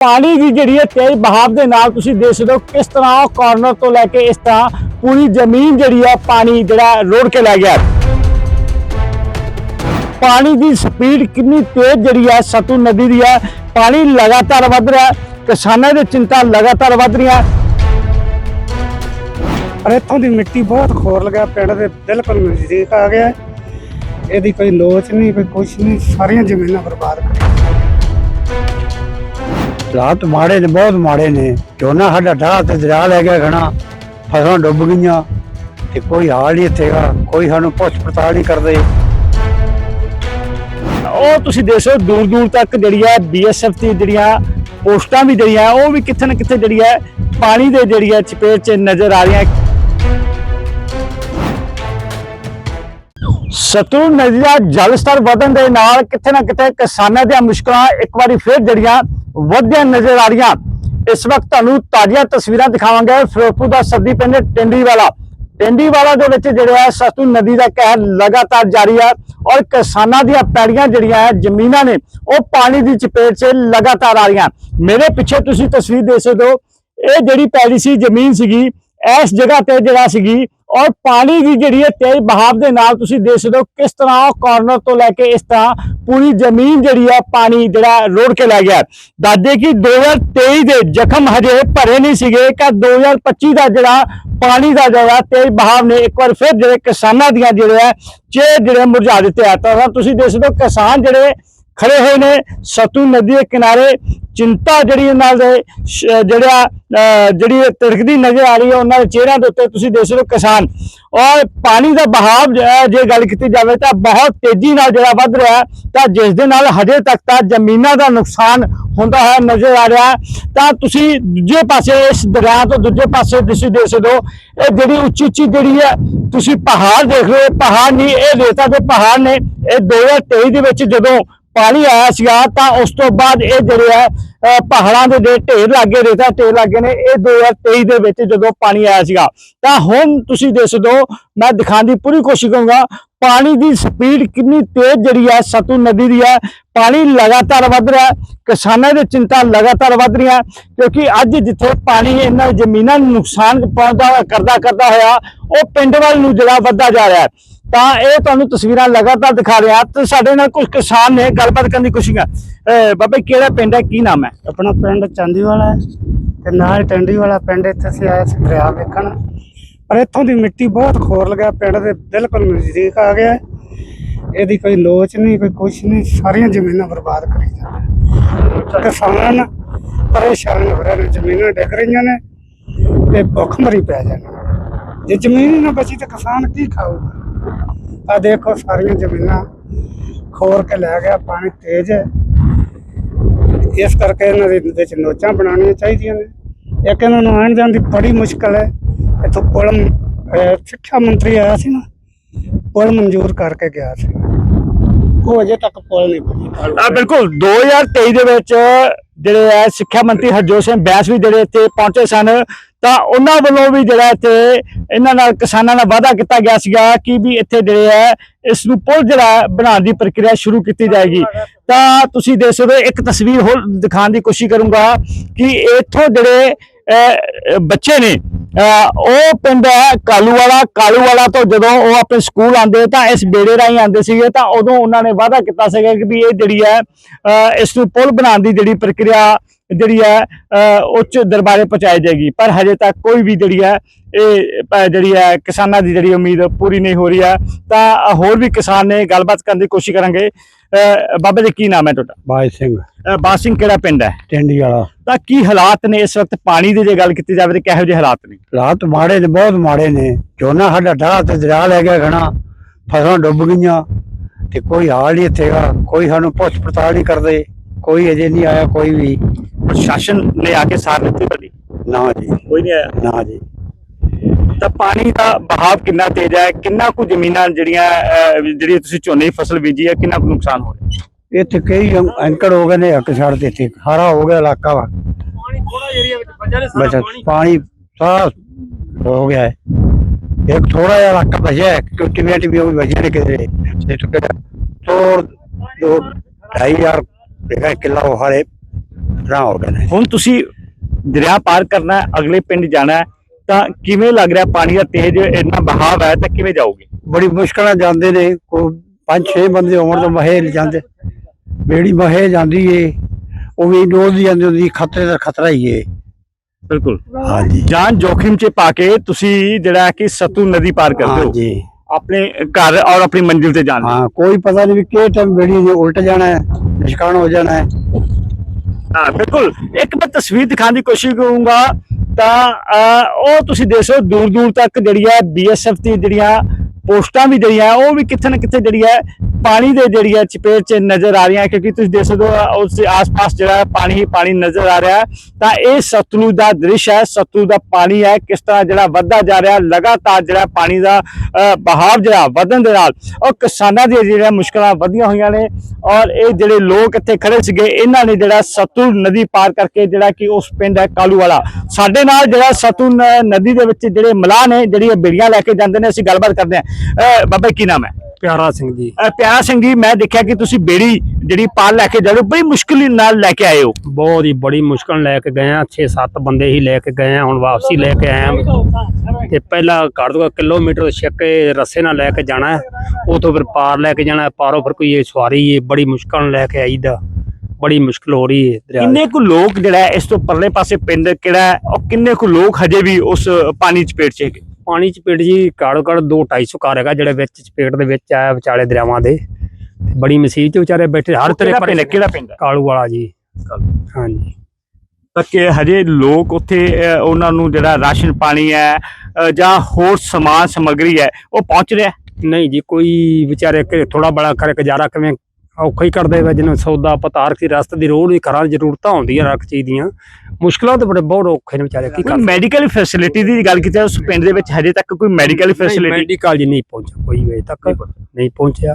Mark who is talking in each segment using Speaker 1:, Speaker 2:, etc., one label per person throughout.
Speaker 1: ਪਾਣੀ ਦੀ ਜਿਹੜੀ ਹੈ ਤੇਜ਼ ਬਹਾਵ ਦੇ ਨਾਲ ਤੁਸੀਂ ਦੇਖ ਸਕਦੇ ਹੋ ਕਿਸ ਤਰ੍ਹਾਂ ਕਾਰਨਰ ਤੋਂ ਲੈ ਕੇ ਇਸ ਤਰ੍ਹਾਂ ਪੂਰੀ ਜ਼ਮੀਨ ਜਿਹੜੀ ਹੈ ਪਾਣੀ ਜਿਹੜਾ ਰੋੜ ਕੇ ਲੈ ਗਿਆ। ਪਾਣੀ ਦੀ ਸਪੀਡ ਕਿੰਨੀ ਤੇਜ਼ ਜਿਹੜੀ ਹੈ ਸਤੂ ਨਦੀ ਦੀ ਹੈ ਪਾਣੀ ਲਗਾਤਾਰ ਵੱਧ ਰਿਹਾ, ਕਿਸਾਨਾਂ ਦੀ ਚਿੰਤਾ ਲਗਾਤਾਰ ਵੱਧ ਰਹੀ ਹੈ
Speaker 2: ਪਰ ਇੱਥੋਂ ਦੀ ਮਿੱਟੀ ਬਹੁਤ ਖੋਰ ਲਗਾ, ਪਿੰਡ ਦੇ ਬਿਲਕੁਲ ਨਜ਼ਦੀਕ ਆ ਗਿਆ। ਇਹਦੀ ਕੋਈ ਲੋਚ ਨਹੀਂ, ਕੋਈ ਕੁਛ ਨਹੀਂ, ਸਾਰੀਆਂ ਜ਼ਮੀਨਾਂ ਬਰਬਾਦ ਕਰ
Speaker 3: ਹਾਲਾਤ ਮਾੜੇ ਨੇ ਬਹੁਤ ਮਾੜੇ ਨੇ। ਝੋਨਾ ਸਾਡਾ ਢਾਹ ਤੇ ਦਰਿਆ ਲੈ ਗਿਆ ਘਣਾ, ਫਸਲਾਂ ਡੁੱਬ ਗਈਆਂ ਤੇ ਕੋਈ ਹਾਲ ਨਹੀਂ ਇੱਥੇਗਾ ਕੋਈ ਸਾਨੂੰ ਪੁੱਛ ਪੜਤਾਲ ਨਹੀਂ ਕਰਦੇ।
Speaker 1: ਉਹ ਤੁਸੀਂ ਦੇਖੋ ਦੂਰ ਦੂਰ ਤੱਕ ਜਿਹੜੀ ਹੈ ਬੀਐਸਐਫ ਦੀ ਜਿਹੜੀਆਂ ਪੋਸਟਾਂ ਵੀ ਜਿਹੜੀਆਂ, ਉਹ ਵੀ ਕਿੱਥੇ ਨਾ ਕਿੱਥੇ ਜਿਹੜੀ ਹੈ ਪਾਣੀ ਦੇ ਜਿਹੜੀ ਹੈ ਚਪੇਟ 'ਚ ਨਜ਼ਰ ਆ ਰਹੀਆਂ। ਸਤਲੁਜ ਨਦੀ ਦਾ ਜਲ ਸਤਰ ਵਧਣ ਦੇ ਨਾਲ ਕਿਤੇ ਨਾ ਕਿਤੇ ਕਿਸਾਨਾਂ ਦੀਆਂ ਮੁਸ਼ਕਲਾਂ ਇੱਕ ਵਾਰੀ ਫਿਰ ਜਿਹੜੀਆਂ ਵਧਦੀਆਂ ਨਜ਼ਰ ਆ ਰਹੀਆਂ। ਇਸ ਵਕਤ ਤੁਹਾਨੂੰ ਤਾਜ਼ੀਆਂ ਤਸਵੀਰਾਂ ਦਿਖਾਵਾਂਗੇ ਫਿਰੋਜ਼ਪੁਰ ਦਾ ਸੱਦੀ ਪਿੰਡ ਟਿੰਡੀ ਵਾਲਾ ਟਿੰਡੀ ਵਾਲਾ ਦੇ ਵਿੱਚ ਜਿਹੜਾ ਹੈ ਸਤਲੁਜ ਨਦੀ ਦਾ ਕਹਿਰ ਲਗਾਤਾਰ ਜਾਰੀ ਹੈ ਔਰ ਕਿਸਾਨਾਂ ਦੀਆਂ ਪੈੜੀਆਂ ਜਿਹੜੀਆਂ ਹੈ, ਜ਼ਮੀਨਾਂ ਨੇ, ਉਹ ਪਾਣੀ ਦੀ ਚਪੇਟ 'ਚ ਲਗਾਤਾਰ ਆ ਰਹੀਆਂ। ਮੇਰੇ ਪਿੱਛੇ ਤੁਸੀਂ ਤਸਵੀਰ ਦੇਖ ਸਕਦੇ ਹੋ, ਇਹ ਜਿਹੜੀ ਪੈੜੀ ਸੀ, ਜ਼ਮੀਨ ਸੀਗੀ ਇਸ ਜਗ੍ਹਾ ਤੇ ਜਿਹੜਾ ਸੀਗੀ, ਔਰ ਪਾਣੀ ਦੀ ਜਿਹੜੀ ਹੈ ਤੇਜ਼ ਬਹਾਵ ਦੇ ਨਾਲ ਤੁਸੀਂ ਦੇਖ ਸਕਦੇ ਹੋ ਕਿਸ ਤਰ੍ਹਾਂ ਕਾਰਨਰ ਤੋਂ ਲੈ ਕੇ ਇਸ ਤਰ੍ਹਾਂ ਪੂਰੀ ਜ਼ਮੀਨ ਜਿਹੜੀ ਹੈ ਪਾਣੀ ਜਿਹੜਾ ਰੋੜ ਕੇ ਲੈ ਗਿਆ ਦੱਸਦੇ ਕਿ 2023 ਦੇ ਜ਼ਖਮ ਹਜੇ ਭਰੇ ਨਹੀਂ ਸੀਗੇ ਕਿ 2025 ਦਾ ਜਿਹੜਾ ਪਾਣੀ ਦਾ ਜਿਹੜਾ ਤੇਜ਼ ਬਹਾਵ ਨੇ ਇੱਕ ਵਾਰ ਫਿਰ ਜਿਹੜੇ ਕਿਸਾਨਾਂ ਦੀਆਂ ਜਿਹੜੇ ਹੈ ਚੇ ਜਿਹੜੇ ਮੁਰਝਾ ਦਿੱਤੇ ਆ। ਤਾਂ ਤੁਸੀਂ ਦੇਖ ਸਕਦੇ ਹੋ ਕਿਸਾਨ ਜਿਹੜੇ ਖੜੇ ਹੋਏ ਨੇ। ਸਤੂ ਨਦੀ ਦੇ ਕਿਨਾਰੇ ਚਿੰਤਾ ਜਿਹੜੀ ਉਹਨਾਂ ਦੇ ਜਿਹੜਾ ਜਿਹੜੀ ਇਹ ਤਿੜਕਦੀ ਨਜ਼ਰ ਆ ਰਹੀ ਹੈ, ਉਹਨਾਂ ਦੇ ਚਿਹਰਿਆਂ ਦੇ ਉੱਤੇ ਤੁਸੀਂ ਦੇਖ ਸਕਦੇ ਹੋ ਕਿਸਾਨ। ਔਰ ਪਾਣੀ ਦਾ ਬਹਾਵ ਜੇ ਗੱਲ ਕੀਤੀ ਜਾਵੇ ਤਾਂ ਬਹੁਤ ਤੇਜ਼ੀ ਨਾਲ ਜਿਹੜਾ ਵੱਧ ਰਿਹਾ ਤਾਂ ਜਿਸ ਦੇ ਨਾਲ ਹਜੇ ਤੱਕ ਤਾਂ ਜ਼ਮੀਨਾਂ ਦਾ ਨੁਕਸਾਨ ਹੁੰਦਾ ਹੋਇਆ ਨਜ਼ਰ ਆ ਰਿਹਾ ਤਾਂ ਤੁਸੀਂ ਦੂਜੇ ਪਾਸੇ, ਇਸ ਦਰਿਆ ਤੋਂ ਦੂਜੇ ਪਾਸੇ ਤੁਸੀਂ ਦੇਖ ਸਕਦੇ ਹੋ, ਇਹ ਜਿਹੜੀ ਉੱਚੀ ਉੱਚੀ ਜਿਹੜੀ ਹੈ, ਤੁਸੀਂ ਪਹਾੜ ਦੇਖ ਰਹੇ ਹੋ ਪਹਾੜ ਨਹੀਂ, ਇਹ ਰੇਤਾ ਦੇ ਪਹਾੜ ਨੇ। ਇਹ 2023 ਦੇ ਵਿੱਚ ਜਦੋਂ ਪਾਣੀ ਆਇਆ ਸੀਗਾ, ਤਾਂ ਉਸ ਤੋਂ ਬਾਅਦ ਇਹ ਜਿਹੜੇ ਆ, ਅਹ ਪਹਾੜਾਂ ਦੇ ਜਿਹੜੇ ਢੇਰ ਲੱਗੇ, ਰੇਤਾ ਢੇਰ ਲੱਗੇ ਨੇ, ਇਹ 2023 ਦੇ ਵਿੱਚ ਜਦੋਂ ਪਾਣੀ ਆਇਆ ਸੀਗਾ। ਤਾਂ ਹੁਣ ਤੁਸੀਂ ਦੇਖ ਸਕਦੇ ਹੋ, ਮੈਂ ਦਿਖਾਉਣ ਦੀ ਪੂਰੀ ਕੋਸ਼ਿਸ਼ ਕਰੂੰਗਾ, ਪਾਣੀ ਦੀ ਸਪੀਡ ਕਿੰਨੀ ਤੇਜ਼ ਜਿਹੜੀ ਹੈ ਸਤੂ ਨਦੀ ਦੀ ਹੈ ਪਾਣੀ ਲਗਾਤਾਰ ਵੱਧ ਰਿਹਾ, ਕਿਸਾਨਾਂ ਦੀ ਚਿੰਤਾ ਲਗਾਤਾਰ ਵੱਧ ਰਹੀ ਹੈ ਕਿਉਂਕਿ ਅੱਜ ਜਿੱਥੇ ਪਾਣੀ ਇਹਨਾਂ ਜ਼ਮੀਨਾਂ ਨੂੰ ਨੁਕਸਾਨ ਪਹੁੰਚਦਾ ਕਰਦਾ ਕਰਦਾ ਹੋਇਆ, ਉਹ ਪਿੰਡ ਵੱਲ ਨੂੰ ਜਿਹੜਾ ਵੱਧਦਾ ਜਾ ਰਿਹਾ। ਹੈ ਤਾਂ ਇਹ ਤੁਹਾਨੂੰ ਤਸਵੀਰਾਂ ਲਗਾਤਾਰ ਦਿਖਾ ਰਿਹਾ ਤੇ ਸਾਡੇ ਨਾਲ ਕੁਝ ਕਿਸਾਨ ਨੇ, ਗੱਲਬਾਤ ਕਰਨ ਦੀ ਕੋਸ਼ਿਸ਼ ਕਰ ਬਾਬੇ ਕਿਹੜਾ ਪਿੰਡ ਹੈ? ਕੀ ਨਾਮ ਹੈ?
Speaker 2: ਆਪਣਾ ਪਿੰਡ ਚਾਂਦੀ ਹੈ ਤੇ ਨਾਲ ਟੰਡੀ ਵਾਲਾ ਪਿੰਡ ਇੱਥੇ ਅਸੀਂ ਆਏ ਸੀ ਦਰਿਆ ਵੇਖਣ। ਪਰ ਇੱਥੋਂ ਦੀ ਮਿੱਟੀ ਬਹੁਤ ਖੋਰ ਲਗਾ ਪਿੰਡ ਦੇ ਬਿਲਕੁਲ ਨਜ਼ਦੀਕ ਆ ਗਿਆ। ਇਹਦੀ ਕੋਈ ਲੋਚ ਨਹੀਂ, ਕੋਈ ਕੁਛ ਨਹੀਂ, ਸਾਰੀਆਂ ਜ਼ਮੀਨਾਂ ਬਰਬਾਦ ਕਰੀ ਜਾਂਦੇ ਕਿਸਾਨ ਪਰੇਸ਼ਾਨ ਹੋ ਰਹੇ ਨੇ, ਜ਼ਮੀਨਾਂ ਡਿੱਗ ਰਹੀਆਂ ਨੇ ਤੇ ਭੁੱਖ ਮਰੀ ਪੈ ਜਾਣੀ ਜੇ ਜ਼ਮੀਨ ਨਾ ਬਚੀ ਤਾਂ ਕਿਸਾਨ ਕੀ ਖਾਊਗਾ? ਆ ਦੇਖੋ ਸਾਰੀਆਂ ਜ਼ਮੀਨਾਂ ਖੋਰ ਕੇ ਲੈ ਗਿਆ, ਪਾਣੀ ਤੇਜ਼। ਹੈ ਇਸ ਕਰਕੇ ਇਹਨਾਂ ਦੇ ਵਿੱਚ ਨੋਚਾਂ ਬਣਾਉਣੀਆਂ ਚਾਹੀਦੀਆਂ ਨੇ। ਇੱਕ ਇਹਨਾਂ ਨੂੰ ਆਉਣ ਜਾਣ ਦੀ ਬੜੀ ਮੁਸ਼ਕਲ ਹੈ। ਇੱਥੋਂ ਪੁਲ ਸਿੱਖਿਆ ਮੰਤਰੀ ਆਇਆ ਸੀ ਨਾ, ਪੁਲ ਮਨਜ਼ੂਰ ਕਰਕੇ ਗਿਆ ਸੀ। ਉਹ ਅਜੇ ਤੱਕ ਪੁਲ ਨਹੀਂ ਬਣਿਆ।
Speaker 1: ਆ ਬਿਲਕੁਲ 2023 ਦੇ ਵਿੱਚ ਜਿਹੜੇ ਹੈ ਸਿੱਖਿਆ ਮੰਤਰੀ ਹਰਜੋਤ ਸਿੰਘ ਬੈਂਸ ਵੀ ਜਿਹੜੇ ਇੱਥੇ ਪਹੁੰਚੇ ਸਨ ਤਾਂ ਉਹਨਾਂ ਵੱਲੋਂ ਵੀ ਜਿਹੜਾ ਇੱਥੇ ਇਹਨਾਂ ਨਾਲ ਕਿਸਾਨਾਂ ਨਾਲ ਵਾਅਦਾ ਕੀਤਾ ਗਿਆ ਸੀਗਾ ਕਿ ਵੀ ਇੱਥੇ ਜਿਹੜੇ ਹੈ ਇਸ ਨੂੰ ਪੁਲ ਜਿਹੜਾ ਬਣਾਉਣ ਦੀ ਪ੍ਰਕਿਰਿਆ ਸ਼ੁਰੂ ਕੀਤੀ ਜਾਏਗੀ। ਤਾਂ ਤੁਸੀਂ ਦੇਖ ਸਕਦੇ ਹੋ ਇੱਕ ਤਸਵੀਰ ਹੋਰ ਦਿਖਾਉਣ ਦੀ ਕੋਸ਼ਿਸ਼ ਕਰੂੰਗਾ ਕਿ ਇੱਥੋਂ ਜਿਹੜੇ ਬੱਚੇ ਨੇ ਉਹ ਪਿੰਡ ਹੈ ਕਾਲੂਵਾਲਾ। ਕਾਲੂਵਾਲਾ ਤੋਂ ਜਦੋਂ ਉਹ ਆਪਣੇ ਸਕੂਲ ਆਉਂਦੇ ਤਾਂ ਇਸ ਬੇੜੇ ਰਾਹੀਂ ਆਉਂਦੇ ਸੀਗੇ ਤਾਂ ਉਦੋਂ ਉਹਨਾਂ ਨੇ ਵਾਅਦਾ ਕੀਤਾ ਸੀਗਾ ਕਿ ਵੀ ਇਹ ਜਿਹੜੀ ਹੈ ਅਹ, ਇਸ ਨੂੰ ਪੁਲ ਬਣਾਉਣ ਦੀ ਜਿਹੜੀ ਪ੍ਰਕਿਰਿਆ ਜਿਹੜੀ ਹੈ ਉੱਚ ਦਰਬਾਰੇ ਪਹੁੰਚਾਈ ਜਾਏਗੀ। ਪਰ ਹਜੇ ਤੱਕ ਕੋਈ ਵੀ ਜਿਹੜੀ ਹੈ ਇਹ ਜਿਹੜੀ ਹੈ ਕਿਸਾਨਾਂ ਦੀ ਜਿਹੜੀ ਉਮੀਦ ਪੂਰੀ ਨਹੀਂ ਹੋ ਰਹੀ ਹੈ। ਤਾਂ ਹੋਰ ਵੀ ਕਿਸਾਨ ਨੇ ਗੱਲਬਾਤ ਕਰਨ ਦੀ ਕੋਸ਼ਿਸ਼ ਕਰਾਂਗੇ। ਬਾਬਾ ਜੀ ਕੀ ਨਾਮ ਹੈ ਤੁਹਾਡਾ?
Speaker 3: ਬਾਜ ਸਿੰਘ।
Speaker 1: ਬਾਸ ਸਿੰਘ ਕਿਹੜਾ ਪਿੰਡ ਹੈ?
Speaker 3: ਟਿੰਡੀ ਵਾਲਾ।
Speaker 1: ਤਾਂ ਕੀ ਹਾਲਾਤ ਨੇ ਇਸ ਵਕਤ? ਪਾਣੀ ਦੀ ਜੇ ਗੱਲ ਕੀਤੀ ਜਾਵੇ ਤਾਂ ਕਿਹੋ ਜਿਹੇ ਹਾਲਾਤ ਨੇ?
Speaker 3: ਹਾਲਾਤ ਮਾੜੇ ਨੇ ਬਹੁਤ ਮਾੜੇ ਨੇ। ਝੋਨਾ ਸਾਡਾ ਢਾਹ ਤੇ ਦਰਿਆ ਲੈ ਗਿਆ ਘਣਾ। ਫਸਲਾਂ ਡੁੱਬ ਗਈਆਂ। ਤੇ ਕੋਈ ਹਾਲ ਨਹੀਂ ਇੱਥੇਗਾ ਕੋਈ ਸਾਨੂੰ ਪੁੱਛ ਪੜਤਾਲ ਨਹੀਂ ਕਰਦੇ। ਕੋਈ ਅਜੇ ਨਹੀਂ ਆਇਆ ਕੋਈ ਵੀ।
Speaker 1: ਪ੍ਰਸ਼ਾਸਨ ਨੇ ਆ ਕੇ ਸਾਰ ਦਿੱਤੀ ਬਲੀ
Speaker 3: ਨਾ ਜੀ।
Speaker 1: ਕੋਈ ਨਹੀਂ ਆਇਆ?
Speaker 3: ਨਾ ਜੀ।
Speaker 1: ਤਾਂ ਪਾਣੀ ਦਾ ਬਹਾਵ ਕਿੰਨਾ ਤੇਜ਼ ਹੈ? ਕਿੰਨਾ ਕੁ ਜ਼ਮੀਨਾਂ ਜਿਹੜੀਆਂ ਅਹ, ਜਿਹੜੀ ਤੁਸੀਂ ਝੋਨੇ ਦੀ ਫਸਲ ਬੀਜੀ ਹੈ ਕਿੰਨਾ ਕੁ ਨੁਕਸਾਨ ਹੋ ਰਿਹਾ?
Speaker 3: ਇੱਥੇ ਕਈ ਐਂਕੜ ਹੋ ਗਏ ਨੇ ਇੱਕ ਛੱਡ ਦੇ ਇੱਥੇ। ਖਾਰਾ ਹੋ ਗਿਆ ਇਲਾਕਾ ਵਾ।
Speaker 2: ਪਾਣੀ ਥੋੜਾ ਏਰੀਆ ਵਿੱਚ ਬਚਾ
Speaker 3: ਪਾਣੀ। ਸਾਰਾ ਹੋ ਗਿਆ ਹੈ। ਇੱਕ ਥੋੜਾ ਜਿਹਾ ਇਲਾਕਾ ਬਚਿਆ ਹੈ ਕਿ ਟਿਵੇਂ ਟਿਵੇਂ ਉਹ ਵੀ ਬਚੇ ਨੇ ਕਿਤੇ। ਤੇ ਟੁਕੜਾ ਤੋੜ ਦੋ ਢਾਈ ਹਜ਼ਾਰ ਦੇਖਾ ਕਿੱਲਾ ਉਹ ਹਾਲੇ ਰਾਹ ਹੋ ਗਏ ਨੇ
Speaker 1: ਹੁਣ ਤੁਸੀਂ ਦਰਿਆ ਪਾਰ ਕਰਨਾ ਹੈ, ਅਗਲੇ ਪਿੰਡ ਜਾਣਾ ਹੈ, ਤਾਂ ਕਿਵੇਂ ਲੱਗ ਰਿਹਾ ਪਾਣੀ ਦਾ ਤੇਜ਼ ਇੰਨਾ ਬਹਾਵ ਹੈ ਤਾਂ ਕਿਵੇਂ ਜਾਓਗੇ?
Speaker 3: ਬੜੀ ਮੁਸ਼ਕਲ ਨਾਲ ਜਾਂਦੇ ਨੇ ਕੋਈ ਪੰਜ ਛੇ ਬੰਦੇ ਹੋਣ ਤਾਂ ਮਹੇ ਜਾਂਦੇ। ਬੇੜੀ ਮਹੇ ਜਾਂਦੀ ਏ ਉਹ ਵੀ ਡੋਲਦੀ ਜਾਂਦੀ ਹੁੰਦੀ ਖਤਰੇ ਦਾ ਖਤਰਾ ਹੀ ਏ।
Speaker 1: ਬਿਲਕੁਲ।
Speaker 3: ਹਾਂਜੀ।
Speaker 1: ਜਾਨ ਜੋਖਿਮ 'ਚ ਪਾ ਕੇ ਤੁਸੀਂ ਜਿਹੜਾ ਕਿ ਸਤੂ ਨਦੀ ਪਾਰ ਕਰਦੇ ਹੋ।
Speaker 3: ਹਾਂਜੀ।
Speaker 1: ਆਪਣੇ ਘਰ ਔਰ ਆਪਣੀ ਮੰਜ਼ਿਲ ਤੇ ਜਾਣ ਲਈ।
Speaker 3: ਹਾਂ ਕੋਈ ਪਤਾ ਨਹੀਂ ਵੀ ਕਿਹ ਟਾਈਮ ਬੇੜੀ ਦੇ ਉਲਟ ਜਾਣਾ ਹੈ ਨਿਸ਼ਕਾਨ ਹੋ ਜਾਣਾ ਹੈ
Speaker 1: ਹਾਂ ਬਿਲਕੁਲ ਇੱਕ ਮੈਂ ਤਸਵੀਰ ਦਿਖਾਉਣ ਦੀ ਕੋਸ਼ਿਸ਼ ਕਰੂੰਗਾ ਤਾਂ ਅਹ, ਉਹ ਤੁਸੀਂ ਦੇਖੋ ਦੂਰ ਦੂਰ ਤੱਕ ਜਿਹੜੀ ਹੈ ਬੀਐਸਐਫ ਦੀ ਜਿਹੜੀਆਂ ਪੋਸਟਾਂ ਵੀ ਜਿਹੜੀਆਂ ਉਹ ਵੀ ਕਿੱਥੇ ਨਾ ਕਿੱਥੇ ਜਿਹੜੀ ਹੈ ਪਾਣੀ ਦੇ ਜਿਹੜੀ ਹੈ ਚਪੇਟ 'ਚ ਨਜ਼ਰ ਆ ਰਹੀਆਂ ਕਿਉਂਕਿ ਤੁਸੀਂ ਦੇਖ ਸਕਦੇ ਹੋ, ਉਸ ਦੇ ਆਸ-ਪਾਸ ਜਿਹੜਾ ਪਾਣੀ ਹੀ ਪਾਣੀ ਨਜ਼ਰ ਆ ਰਿਹਾ ਤਾਂ ਇਹ ਸਤਲੁਜ ਦਾ ਦ੍ਰਿਸ਼ ਹੈ, ਸਤਲੁਜ ਦਾ ਪਾਣੀ ਹੈ, ਕਿਸ ਤਰ੍ਹਾਂ ਜਿਹੜਾ ਵੱਧਦਾ ਜਾ ਰਿਹਾ ਲਗਾਤਾਰ ਜਿਹੜਾ ਪਾਣੀ ਦਾ ਬਹਾਵ ਜਿਹੜਾ ਵਧਣ ਦੇ ਨਾਲ, ਉਹ ਕਿਸਾਨਾਂ ਦੀਆਂ ਜਿਹੜੀਆਂ ਮੁਸ਼ਕਲਾਂ ਵਧੀਆਂ ਹੋਈਆਂ ਨੇ ਔਰ ਇਹ ਜਿਹੜੇ ਲੋਕ ਇੱਥੇ ਖੜੇ ਸੀਗੇ, ਇਹਨਾਂ ਨੇ ਜਿਹੜਾ ਸਤਲੁਜ ਨਦੀ ਪਾਰ ਕਰਕੇ ਜਿਹੜਾ ਕਿ ਉਸ ਪਿੰਡ ਹੈ ਕਾਲੂ ਵਾਲਾ ਸਾਡੇ ਨਾਲ ਜਿਹੜਾ ਸਤਲੁਜ ਨਦੀ ਦੇ ਵਿੱਚ ਜਿਹੜੇ ਮਲਾਹ ਨੇ ਜਿਹੜੀਆਂ ਬੇੜੀਆਂ ਲੈ ਕੇ ਜਾਂਦੇ ਨੇ, ਅਸੀਂ ਗੱਲਬਾਤ ਕਰਦੇ ਹਾਂ। ਬਾਬਾ ਕੀ ਨਾਮ ਹੈ?
Speaker 2: ਪਿਆਰਾ ਸਿੰਘ ਜੀ।
Speaker 1: ਅਹ, ਪਿਆਰਾ ਸਿੰਘ ਜੀ ਮੈਂ ਦੇਖਿਆ ਕਿ ਤੁਸੀਂ ਬੇੜੀ ਜਿਹੜੀ ਪਾਰ ਲੈ ਕੇ ਜਾ ਰਹੇ ਹੋ ਬੜੀ ਮੁਸ਼ਕਿਲ ਨਾਲ ਲੈ ਕੇ ਆਏ ਹੋ।
Speaker 4: ਬਹੁਤ ਹੀ ਬੜੀ ਮੁਸ਼ਕਲ ਲੈ ਕੇ ਗਏ ਆ 6-7 ਬੰਦੇ ਹੀ ਲੈ ਕੇ ਗਏ ਆ ਹੁਣ ਵਾਪਸੀ ਲੈ ਕੇ ਆਏ ਆ ਤੇ ਪਹਿਲਾਂ ਘੱਟ ਤੋਂ ਘੱਟ ਕਿਲੋਮੀਟਰ ਛੱਕੇ ਰੱਸੇ ਨਾਲ ਲੈ ਕੇ ਜਾਣਾ ਹੈ ਫਿਰ ਪਾਰ ਲੈ ਕੇ ਜਾਣਾ ਹੈ ਪਾਰੋਂ ਫਿਰ ਕੋਈ ਇਹ ਸਵਾਰੀ ਹੈ ਬੜੀ ਮੁਸ਼ਕਲ ਨਾਲ ਲੈ ਕੇ ਆਈਦਾ ਬੜੀ ਮੁਸ਼ਕਲ ਹੋ ਰਹੀ ਹੈ ਦਰਿਆ
Speaker 1: ਕਿੰਨੇ ਕੁ ਲੋਕ ਜਿਹੜਾ ਹੈ ਇਸ ਤੋਂ ਪਰਲੇ ਪਾਸੇ ਪਿੰਡ ਕਿਹੜਾ ਹੈ ਉਹ ਕਿੰਨੇ ਕੁ ਲੋਕ ਹਜੇ ਵੀ ਉਸ ਪਾਣੀ ਚਪੇਟ 'ਚ ਹੈਗੇ?
Speaker 4: ਪਾਣੀ ਚ ਪੇਟ ਜੀ ਘੱਟੋ ਘੱਟ 2-250 ਘਰ ਹੈਗਾ ਜਿਹੜੇ ਵਿੱਚ ਚਪੇਟ ਦੇ ਵਿੱਚ ਆਇਆ ਵਿਚਾਲੇ ਦਰਿਆਵਾਂ ਦੇ ਬੜੀ ਮੁਸੀਬਤ ਚ ਵਿਚਾਰੇ ਬੈਠੇ ਹਰ
Speaker 1: ਪਿੰਡ ਹੈ? ਕਿਹੜਾ ਪਿੰਡ?
Speaker 4: ਕਾਲੂ ਵਾਲਾ ਜੀ ਹਾਂਜੀ
Speaker 1: ਤਾਂ ਕਿ ਹਜੇ ਲੋਕ ਉੱਥੇ ਉਹਨਾਂ ਨੂੰ ਜਿਹੜਾ ਰਾਸ਼ਨ ਪਾਣੀ ਹੈ ਜਾਂ ਹੋਰ ਸਮਾਨ ਸਮੱਗਰੀ ਹੈ ਉਹ ਪਹੁੰਚ ਰਿਹਾ?
Speaker 4: ਨਹੀਂ ਜੀ ਕੋਈ ਵਿਚਾਰੇ ਥੋੜਾ ਬੜਾ ਕਰੇ ਗੁਜ਼ਾਰਾ ਕਿਵੇਂ ਔਖਾ ਹੀ ਕਰਦੇ ਵੇ ਜਿਹਨੂੰ ਸੌਦਾ ਪਤਾਰ ਕੀ ਰਸਤੇ ਦੀ ਰੋਡ ਦੀ ਘਰਾਂ ਦੀ ਜ਼ਰੂਰਤਾਂ ਹੁੰਦੀਆਂ ਰੱਖ ਚੀਜ਼ ਦੀਆਂ। ਮੁਸ਼ਕਲਾਂ ਤਾਂ ਬੜੇ ਬਹੁਤ ਔਖੇ ਨੇ ਵਿਚਾਰੇ ਕੀ
Speaker 1: ਕੋਈ
Speaker 4: ਕਰ
Speaker 1: ਮੈਡੀਕਲ ਫੈਸਿਲਿਟੀ ਦੀ ਗੱਲ ਕੀਤੀ ਉਸ ਪਿੰਡ ਦੇ ਵਿੱਚ ਹਜੇ ਤੱਕ ਕੋਈ ਮੈਡੀਕਲ ਫੈਸਿਲਿਟੀ
Speaker 4: ਮੈਡੀਕਲ ਜੀ ਨਹੀਂ ਪਹੁੰਚਿਆ ਕੋਈ ਵੇ ਤੱਕ ਨਹੀਂ ਪਹੁੰਚਿਆ।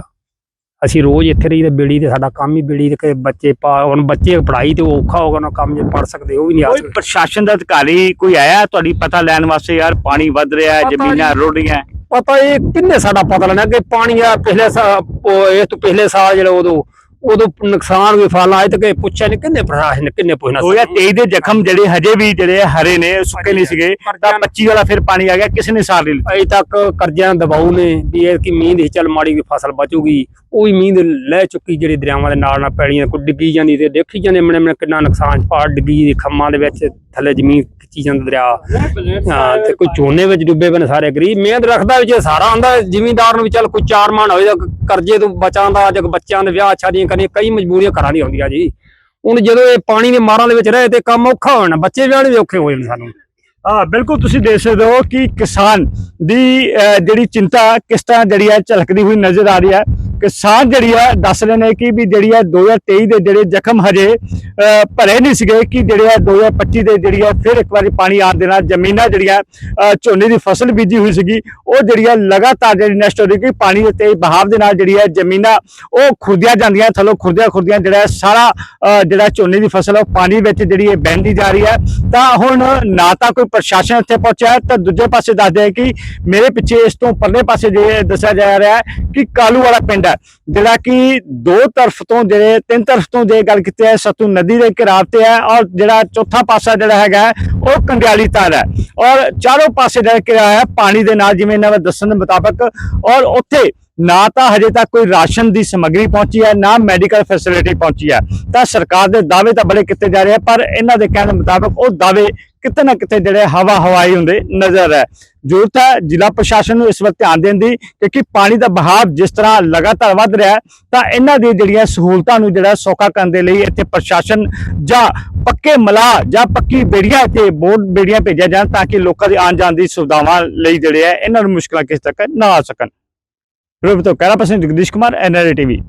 Speaker 4: ਅਸੀਂ ਰੋਜ਼ ਇੱਥੇ ਰਹੀ ਤੇ ਬੇੜੀ ਤੇ ਸਾਡਾ ਕੰਮ ਹੀ ਬੇੜੀ ਤੇ ਬੱਚੇ ਪਾ ਹੁਣ ਬੱਚੇ ਪੜ੍ਹਾਈ ਤੇ ਔਖਾ ਹੋਗਾ ਨਾ ਕੰਮ ਜੇ ਪੜ ਸਕਦੇ ਉਹ ਵੀ ਨਹੀਂ ਆ
Speaker 1: ਕੋਈ ਪ੍ਰਸ਼ਾਸਨ ਦਾ ਅਧਿਕਾਰੀ ਕੋਈ ਆਇਆ ਤੁਹਾਡੀ ਪਤਾ ਲੈਣ ਵਾਸਤੇ ਯਾਰ ਪਾਣੀ ਵੱਧ ਰਿਹਾ ਜ਼ਮੀਨਾਂ ਰੁੜ ਰਹੀਆਂ।
Speaker 4: ਪਤਾ ਇਹ ਕਿੰਨੇ ਸਾਡਾ ਪਤਾ ਲੈਣਾ ਕਿ ਪਾਣੀ ਆ ਪਿਛਲੇ ਸਾਲ ਇਸ ਤੋਂ ਪਿਛਲੇ ਸਾਲ ਜਿਹੜਾ ਉਦੋਂ ਉਦੋਂ ਨੁਕਸਾਨ ਵੀ ਫਾਲਾ ਆਏ ਤੇ ਕਿ ਪੁੱਛਿਆ ਨਹੀਂ ਕਿੰਨੇ ਪ੍ਰਸ਼ਾਸਨ ਨੇ ਕਿੰਨੇ ਪੁੱਛਣਾ
Speaker 1: 2023 ਦੇ ਜ਼ਖਮ ਜਿਹੜੇ ਹਜੇ ਵੀ ਜਿਹੜੇ ਹਰੇ ਨੇ ਸੁੱਕੇ ਨਹੀਂ ਸੀਗੇ ਤਾਂ 25 ਵਾਲਾ ਫਿਰ ਪਾਣੀ ਆ ਗਿਆ ਕਿਸੇ ਨੇ ਸਾਰ ਨਹੀਂ
Speaker 4: ਅਜੇ ਤੱਕ ਕਰਜ਼ਿਆਂ ਦਾ ਦਬਾਅ ਨੇ ਵੀ ਇਹ ਕਿ ਮੀਂਹ ਦੀ ਚੱਲ ਮਾੜੀ ਵੀ ਫਸਲ ਬਚੂਗੀ ਉਹ ਵੀ ਮੀਂਹ ਦੇ ਲੈ ਚੁੱਕੀ ਜਿਹੜੀ ਦਰਿਆਵਾਂ ਦੇ ਨਾਲ ਨਾਲ ਪੈਲੀਆਂ ਕੋਈ ਡਿੱਗੀ ਜਾਂਦੀ ਤੇ ਦੇਖੀ ਜਾਂਦੇ ਮਣੇ ਮਣੇ ਕਿੰਨਾ ਨੁਕਸਾਨ ਪਾੜ ਡਿੱਗੀ ਦੀ ਖੰਮਾਂ ਦੇ ਵਿੱਚ ਥੱਲੇ ਜ਼ਮੀਨ ਖਿੱਚੀ ਜਾਂਦਾ ਦਰਿਆ। ਹਾਂ ਤੇ ਕੋਈ ਝੋਨੇ ਵਿੱਚ ਡੁੱਬੇ ਪਏ ਨੇ ਸਾਰੇ ਗਰੀਬ ਮਿਹਨਤ ਰੱਖਦਾ ਵਿੱਚ ਸਾਰਾ ਆਂਦਾ ਜ਼ਿਮੀਂਦਾਰ ਨੂੰ ਵੀ ਚੱਲ ਕੋਈ ਚਾਰ ਮਾਣ ਹੋਏ ਕਰਜ਼ੇ ਤੋਂ ਬਚਾਂ ਦਾ ਜਗ ਬੱਚਿਆਂ ਦੇ ਵਿਆਹ ਸ਼ਾਦੀਆਂ ਕਰਨੀਆਂ ਕਈ ਮਜਬੂਰੀਆਂ ਘਰਾਂ ਦੀ ਆਉਂਦੀਆਂ ਜੀ। ਹੁਣ ਜਦੋਂ ਇਹ ਪਾਣੀ ਦੇ ਮਾਰਾਂ ਦੇ ਵਿੱਚ ਰਹੇ ਤੇ ਕੰਮ ਔਖਾ ਹੋ ਜਾਣਾ ਬੱਚੇ ਵਿਆਹਣੇ ਵੀ ਔਖੇ ਹੋ ਜਾਣ ਸਾਨੂੰ।
Speaker 1: ਹਾਂ ਬਿਲਕੁਲ ਤੁਸੀਂ ਦੇਖ ਸਕਦੇ ਹੋ ਕਿ ਕਿਸਾਨ ਦੀ ਅਹ, ਜਿਹੜੀ ਚਿੰਤਾ ਕਿਸ ਤਰ੍ਹਾਂ ਜਿਹੜੀ ਹੈ ਝਲਕਦੀ ਹੋਈ ਨਜ਼ਰ ਆ ਰਹੀ ਹੈ। ਕਿਸਾਨ ਜਿਹੜੀ ਹੈ ਦੱਸ ਰਹੇ ਨੇ ਕਿ ਵੀ ਜਿਹੜੀ ਹੈ 2023 ਦੇ ਜਿਹੜੇ ਜ਼ਖਮ ਹਜੇ ਭਰੇ ਨਹੀਂ ਸੀਗੇ, ਕਿ ਜਿਹੜੇ ਹੈ 2025 ਦੇ ਜਿਹੜੀ ਹੈ ਫਿਰ ਇੱਕ ਵਾਰੀ ਪਾਣੀ ਆਉਣ ਦੇ ਨਾਲ ਜ਼ਮੀਨਾਂ ਜਿਹੜੀਆਂ ਝੋਨੇ ਦੀ ਫਸਲ ਬੀਜੀ ਹੋਈ ਸੀਗੀ, ਉਹ ਜਿਹੜੀ ਹੈ ਲਗਾਤਾਰ ਜਿਹੜੀ ਨਸ਼ਟ ਹੋ ਰਹੀ ਕਿ ਪਾਣੀ ਦੇ ਤੇਜ਼ ਬਹਾਵ ਦੇ ਨਾਲ ਜਿਹੜੀ ਹੈ ਜ਼ਮੀਨਾਂ, ਉਹ ਖੁਰਦੀਆਂ ਜਾਂਦੀਆਂ, ਥੱਲੋਂ ਖੁਰਦੀਆਂ ਖੁਰਦੀਆਂ ਜਿਹੜਾ ਸਾਰਾ ਜਿਹੜਾ ਝੋਨੇ ਦੀ ਫਸਲ ਉਹ ਪਾਣੀ ਵਿੱਚ ਜਿਹੜੀ ਹੈ ਬਹਿੰਦੀ ਜਾ ਰਹੀ ਹੈ ਤਾਂ ਹੁਣ ਨਾ ਤਾਂ ਕੋਈ ਪ੍ਰਸ਼ਾਸਨ ਇੱਥੇ ਪਹੁੰਚਿਆ, ਤਾਂ ਦੂਜੇ ਪਾਸੇ ਦੱਸਦੇ ਆ ਕਿ ਮੇਰੇ ਪਿੱਛੇ ਇਸ ਤੋਂ ਪਰਲੇ ਪਾਸੇ ਜੇ ਦੱਸਿਆ ਜਾ ਰਿਹਾ ਹੈ ਕਿ ਕਾਲੂ ਵਾਲਾ ਪਿੰਡ ਹੈ। ਜਿਹੜਾ ਕਿ ਦੋ ਤਰਫ ਤੋਂ ਜਿਹੜੇ ਤਿੰਨ ਤਰਫ ਤੋਂ ਜੇ ਗੱਲ ਕੀਤੀ ਹੈ, ਸਤੂ ਨਦੀ ਦੇ ਕਿਨਾਰ ਤੇ ਹੈ ਔਰ ਜਿਹੜਾ ਚੌਥਾ ਪਾਸਾ ਜਿਹੜਾ ਹੈਗਾ ਉਹ ਕੰਡਿਆਲੀ ਤਾਰ ਹੈ। ਔਰ ਚਾਰੋਂ ਪਾਸੇ ਜਿਹੜਾ ਕਿਹਾ ਹੈ, ਪਾਣੀ ਦੇ ਨਾਲ ਜਿਵੇਂ ਇਹਨਾਂ ਦੇ ਦੱਸਣ ਦੇ ਮੁਤਾਬਕ ਔਰ ਉੱਥੇ ਨਾ ਤਾਂ ਹਜੇ ਤੱਕ ਕੋਈ ਰਾਸ਼ਨ ਦੀ ਸਮੱਗਰੀ ਪਹੁੰਚੀ ਹੈ, ਨਾ ਮੈਡੀਕਲ ਫੈਸਿਲਿਟੀ ਪਹੁੰਚੀ ਹੈ। ਤਾਂ ਸਰਕਾਰ ਦੇ ਦਾਅਵੇ ਤਾਂ ਬੜੇ ਕੀਤੇ ਜਾ ਰਹੇ ਆ, ਪਰ ਇਹਨਾਂ ਦੇ ਕਹਿਣ ਦੇ ਮੁਤਾਬਕ ਉਹ ਦਾਅਵੇ ਕਿਤੇ ਨਾ ਕਿਤੇ ਜਿਹੜੇ ਹਵਾ ਹਵਾਈ ਹੁੰਦੇ ਨਜ਼ਰ ਹੈ। ਜ਼ਰੂਰਤ ਹੈ ਜ਼ਿਲ੍ਹਾ ਪ੍ਰਸ਼ਾਸਨ ਨੂੰ ਇਸ ਵੱਲ ਧਿਆਨ ਦੇਣ ਦੀ, ਕਿਉਂਕਿ ਪਾਣੀ ਦਾ ਬਹਾਵ ਜਿਸ ਤਰ੍ਹਾਂ ਲਗਾਤਾਰ ਵੱਧ ਰਿਹਾ ਤਾਂ ਇਹਨਾਂ ਦੀ ਜਿਹੜੀਆਂ ਸਹੂਲਤਾਂ ਨੂੰ ਜਿਹੜਾ ਸੌਖਾ ਕਰਨ ਦੇ ਲਈ ਇੱਥੇ ਪ੍ਰਸ਼ਾਸਨ ਜਾਂ ਪੱਕੇ ਮਲਾ ਜਾਂ ਪੱਕੀ ਬੇੜੀਆਂ ਤੇ ਬੋਰਡ ਬੇੜੀਆਂ ਭੇਜਿਆ ਜਾਣ ਤਾਂ ਕਿ ਲੋਕਾਂ ਦੀ ਆਉਣ ਜਾਣ ਦੀ ਸੁਵਿਧਾਵਾਂ ਲਈ ਜਿਹੜੇ ਹੈ, ਇਹਨਾਂ ਨੂੰ ਮੁਸ਼ਕਲਾਂ ਕਿਸ ਤੱਕ ਨਾ ਆ ਸਕਣ। ਰੂਪ ਤੋਂ ਕੈਰਾ ਪਸੰਦ ਜਗਦੀਸ਼ ਕੁਮਾਰ ਐਨਆਰਏ ਟੀਵੀ